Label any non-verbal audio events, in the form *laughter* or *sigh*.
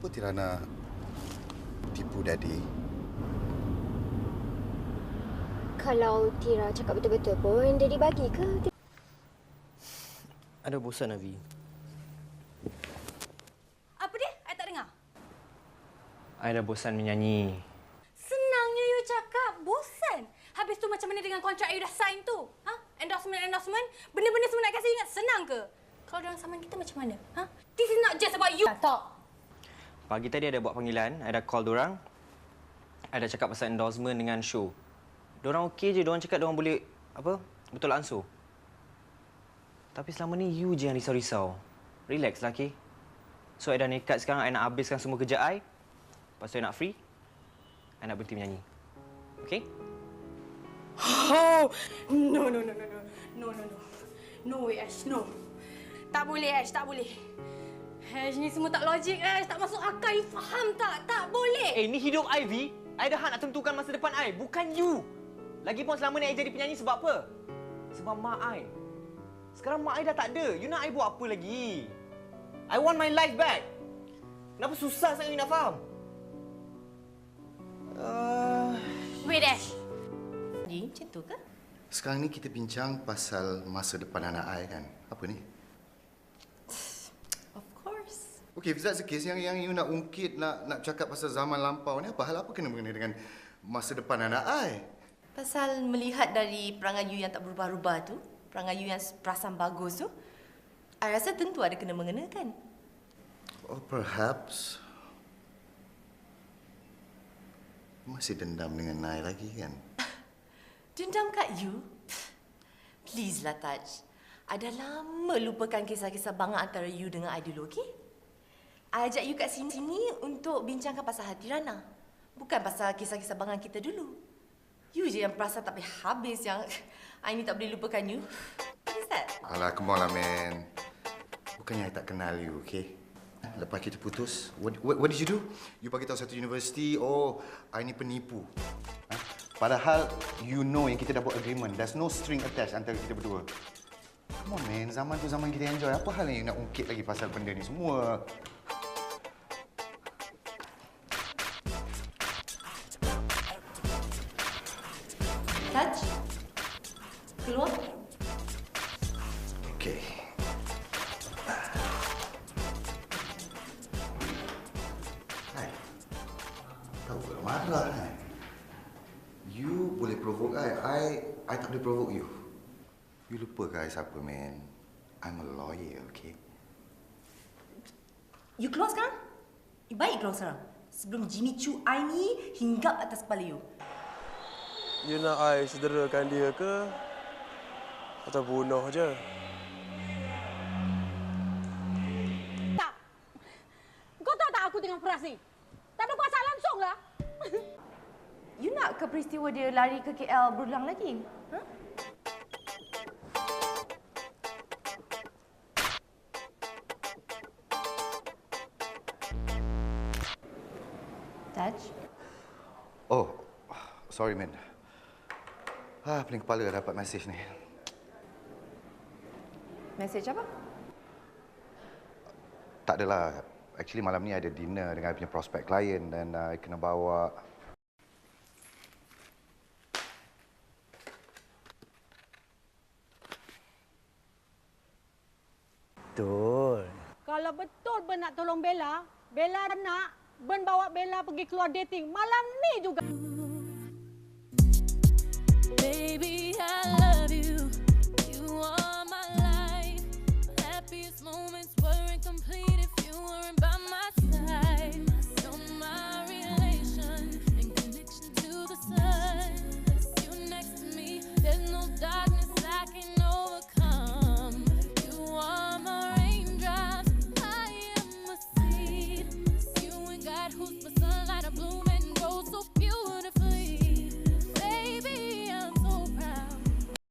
Kenapa Tirana tipu Daddy? Kalau Tira cakap betul-betul pun, Daddy bagi ke? Ada bosan Avi. Apa dia? I tak dengar. I dah bosan menyanyi. Senangnya you cakap bosan. Habis tu macam mana dengan kontrak you dah sign tu? Ha? Endorsement-endorsement? Benda-benda semua nak kasi ingat senang ke? Kalau dalam zaman kita macam mana? Ha? This is not just about you. Tak. Pagi tadi ada buat panggilan, I dah call dorang. I dah cakap pasal endorsement dengan show. Dorang okey je, dorang cakap dorang boleh apa? Betul ansur. Tapi selama ni you je yang risau-risau. Relax lah, okay? So, I dah nekat sekarang, I nak habiskan semua kerja I. Lepas tu, I nak free. I nak berhenti menyanyi. Okay? Oh, no, no, no, no, no. No, no, no. No way, Ash. No. Tak boleh, Ash. Tak boleh. Ash, ni semua tak logik, Ash. Tak masuk akal. You faham tak? Tak boleh. Eh, ni hidup I, V. I dah hak nak tentukan masa depan I, bukan you. Lagipun selama ni I jadi penyanyi sebab apa? Sebab mak I. Sekarang mak I dah tak ada. You nak I buat apa lagi? I want my life back. Kenapa susah sangat you nak faham? Uh, Wait, Ash. Jadi, macam tu ke? Sekarang ni kita bincang pasal masa depan anak I kan? Apa ni? Okay, if that's the case, yang, yang you nak ungkit, nak nak cakap pasal zaman lampau ni, apa hal apa kena mengena dengan masa depan anak I? Pasal melihat dari perangai you yang tak berubah-ubah tu, perangai you yang perasan bagus tu, I rasa tentu ada kena mengenakan. Or perhaps... Masih dendam dengan I lagi kan? *laughs* Dendam kat you? Please lah, Taj. I dah lama lupakan kisah-kisah bangang antara you dengan I dulu, okey? I ajak you kat sini, sini untuk bincangkan pasal hati Rana. Bukan pasal kisah-kisah bangang kita dulu. You je yang perasan tak habis yang *laughs* I ni tak boleh lupakan you. Is that? Alah, come on lah, man. Bukannya I tak kenal you, okay? Lepas kita putus, what, what, what did you do? You bagi tahu satu universiti, oh, I ni penipu. Ha? Padahal, you know yang kita dah buat agreement. There's no string attached antara kita berdua. Come on, man. Zaman tu zaman kita enjoy. Apa hal yang you nak ungkit lagi pasal benda ni semua? Taj? Keluar? Okay. Hai. Tahu ke marah kan? You boleh provoke I. I, I tak boleh provoke you. You lupa ke I siapa, man? I'm a lawyer, okay? You keluar sekarang? You baik keluar sekarang. Sebelum Jimmy Choo I ni hinggap atas kepala you. You nak I sederakan dia ke? Atau bunuh je? Tak. Kau tahu tak aku tengah peras ni? Tak ada kuasa langsung lah. *laughs* You nak ke peristiwa dia lari ke KL berulang lagi? Huh? Taj? Oh, sorry, man. Ah, pening kepala dapat mesej ni. Mesej apa? Tak adalah. Actually, malam ni ada dinner dengan punya prospect klien dan uh, I kena bawa... betul. Kalau betul Ben nak tolong Bella, Bella nak Ben bawa Bella pergi keluar dating malam ni juga. baby, I